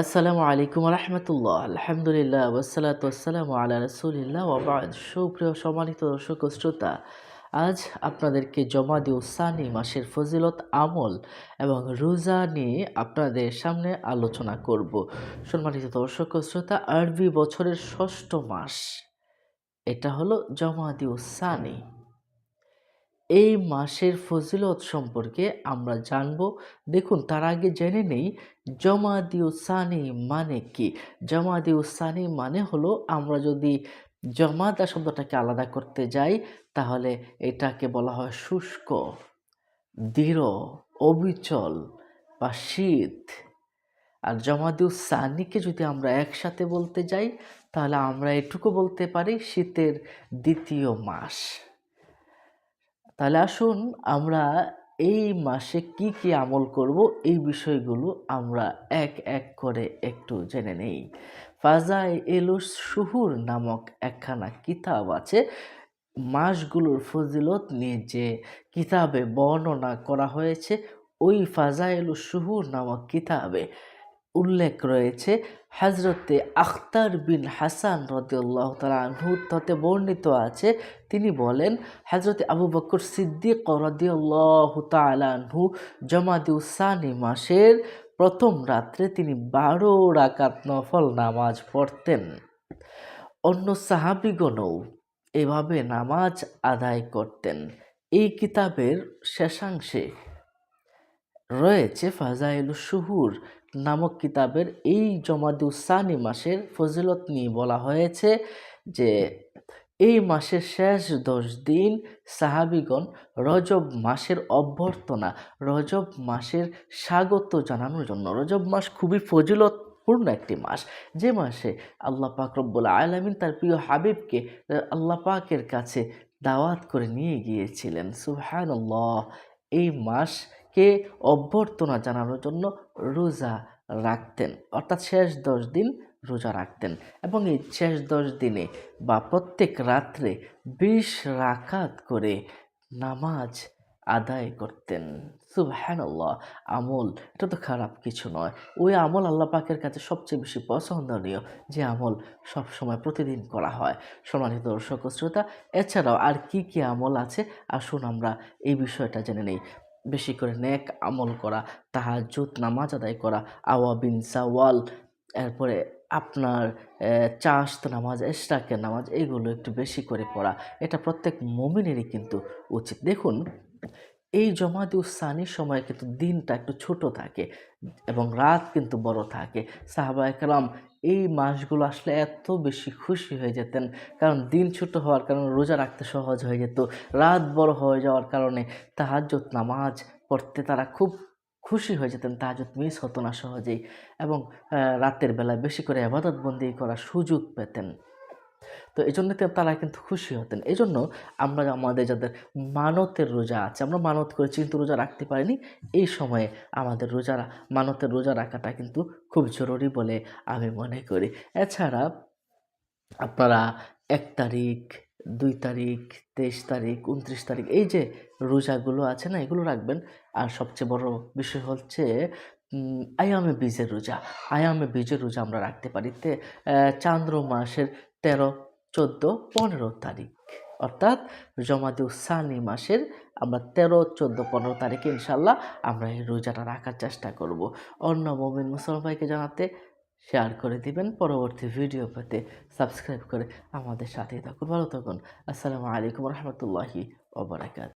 আসসালামু আলাইকুম রহমতুল্লাহ। আলহামদুলিল্লাহ ওসালাত ওসালাম আলা রসুলিল্লাহ ওবাদ সুপ্রিয় সম্মানিত দর্শক শ্রোতা, আজ আপনাদেরকে জমা দিও সানি মাসের ফজিলত আমল এবং রোজা নিয়ে আপনাদের সামনে আলোচনা করব। সম্মানিত দর্শক শ্রোতা, আরবি বছরের ষষ্ঠ মাস, এটা হলো জমা দিও সানি। এই মাসের ফজিলত সম্পর্কে আমরা জানব। দেখুন, তার আগে জেনে নেই জমাদিউসানি মানে কি? জমাদিউসানি মানে হলো, আমরা যদি জমাদা শব্দটাকে আলাদা করতে যাই, তাহলে এটাকে বলা হয় শুষ্ক, দৃঢ়, অবিচল বা শীত। আর জমাদিউসানিকে যদি আমরা একসাথে বলতে যাই, তাহলে আমরা এটুকু বলতে পারি, শীতের দ্বিতীয় মাস। তাহলে আসুন আমরা এই মাসে কি কি আমল করব, এই বিষয়গুলো আমরা এক এক করে একটু জেনে নেই। ফাজাই এলুস শুহুর নামক একখানা কিতাব আছে। মাসগুলোর ফজিলত নিয়ে যে কিতাবে বর্ণনা করা হয়েছে, ওই ফাজাইলুস শুহুর নামক কিতাবে উল্লেখ রয়েছে হজরতে আখতার বিন হাসান রদিউল্লাহ তালু তাতে বর্ণিত আছে, তিনি বলেন হজরতে আবু বকর সিদ্দিক রদিউল্লাহ তালাহু জমাদিউসানি মাসের প্রথম রাত্রে তিনি বারো রাকাত নফল নামাজ পড়তেন। অন্য সাহাবিগণও এভাবে নামাজ আদায় করতেন। এই কিতাবের শেষাংশে রয়েছে ফাজাইল শুহুর নামক কিতাবের এই জমাদু সানি মাসের ফজিলত নিয়ে বলা হয়েছে যে এই মাসের শেষ দশ দিন সাহাবিগণ রজব মাসের অভ্যর্থনা, রজব মাসের স্বাগত জানানোর জন্য। রজব মাস খুবই ফজিলত পূর্ণ একটি মাস। যে মাসে আল্লাহ পাক রব্বুল আলমিন তার প্রিয় হাবিবকে আল্লাহ পাকের কাছে দাওয়াত করে নিয়ে গিয়েছিলেন। সুহান এই মাসকে অভ্যর্থনা জানানোর জন্য রোজা রাখতেন। অর্থাৎ শেষ দশ দিন রোজা রাখতেন এবং এই শেষ দশ দিনে বা প্রত্যেক রাত্রে বিশ রাকাত করে নামাজ আদায় করতেন। সুবহানাল্লাহ, আমল এটা তো খারাপ কিছু নয়। ওই আমল আল্লাহ পাকের কাছে সবচেয়ে বেশি পছন্দনীয় যে আমল সব সময় প্রতিদিন করা হয়। সম্মানিত দর্শক শ্রোতা, এছাড়াও আর কি কি আমল আছে? আসুন আমরা এই বিষয়টা জেনে নেই। বেশি করে নেক আমল করা তাহাজুত নামাজ আদায় করা আওয়াবিন সাওয়াল, এরপরে আপনার চাষত নামাজ, এশরাকের নামাজ, এগুলো একটু বেশি করে পড়া। এটা প্রত্যেক মমিনেরই কিন্তু উচিত। দেখুন এই জমাদি উসানির সময় কিন্তু দিনটা একটু ছোট থাকে এবং রাত কিন্তু বড় থাকে। সাহাবা একরাম এই মাসগুলো আসলে এত বেশি খুশি হয়ে যেতেন, কারণ দিন ছোট হওয়ার কারণে রোজা রাখতে সহজ হয়ে যেত। রাত বড় হয়ে যাওয়ার কারণে তাহাজত নামাজ পড়তে তারা খুব খুশি হয়ে যেতেন তাহাজত মিস হতো না সহজেই এবং রাতের বেলায় বেশি করে আবাদত বন্দি করার সুযোগ পেতেন। তো এই জন্য তারা কিন্তু খুশি হতেন। এই জন্য আমরা আমাদের যাদের মানতের রোজা আছে, আমরা মানত করে কিন্তু রোজা রাখতে পারিনি। এই সময়ে আমাদের রোজা, মানতের রোজা রাখাটা কিন্তু খুব জরুরি বলে আমি মনে করি। এছাড়া আপনারা এক তারিখ, দুই তারিখ, তেইশ তারিখ, উনত্রিশ তারিখ এই যে রোজাগুলো আছে না, এগুলো রাখবেন। আর সবচেয়ে বড় বিষয় হচ্ছে আয়ামে বীজের রোজা। আয়ামে বীজের রোজা আমরা রাখতে পারি। তে চান্দ্র মাসের তেরো, চোদ্দ, পনেরো তারিখ। অর্থাৎ জমাদু সানি মাসের আমরা তেরো, চোদ্দ, পনেরো তারিখে ইনশাল্লাহ আমরা এই রোজাটা রাখার চেষ্টা করব। অন্য মোমিন মুসলমান ভাইকে জানাতে শেয়ার করে দিবেন, পরবর্তী ভিডিও পেতে সাবস্ক্রাইব করে আমাদের সাথেই থাকুন। ভালো থাকুন। আসসালামু আলাইকুম রহমতুল্লাহি ওবরাকাত